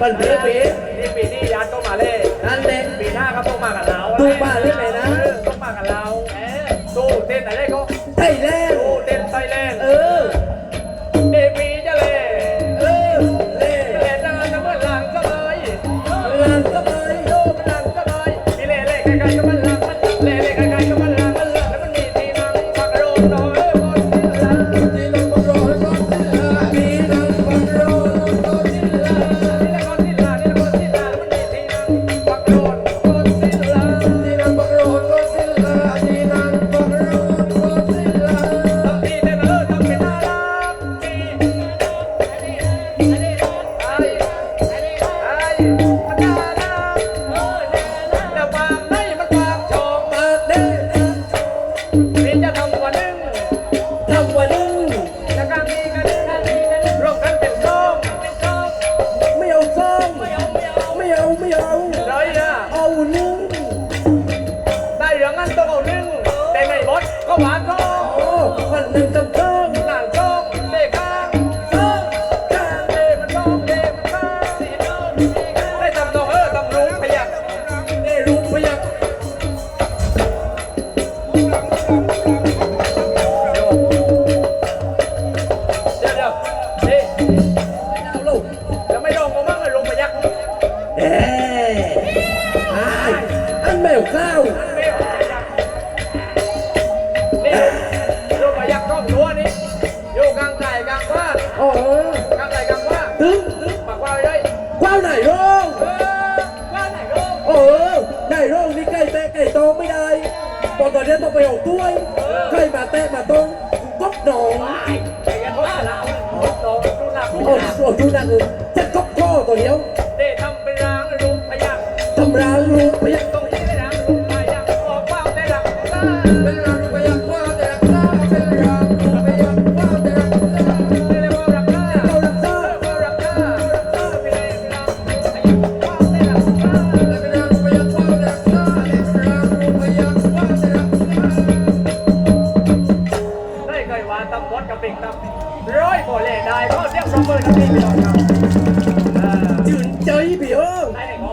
पर मेरे पे ก็วานท้องขันนึงจนงหลังท้องเด็กข้างเทิงข้งเด็กมันท้องเด็กข้างสีนสีาได้ตำองเออตำรุ้พยักได้รุ้พยักเดี๋ยวเดี๋ยวเดี๋จะไม่ลงก็มั่งเลยลงพยักเฮ้ายอันแมวข้า ตอนตอนนี้ต้องไปออกด้วยใครมาแตะมาต้องก๊อกหนององโอ้โหดูนักเลยจะก๊อกข้อตัวเดียวเด้ทำเป็นรางรูปพยักทำรางรูปพยัก บดกับเบ่งตับร้อยบ่เล่ได้ก็เสียงสอมเบอร์กับพี่พี่น้องครับจืนใจพี่เอ้ยได้ง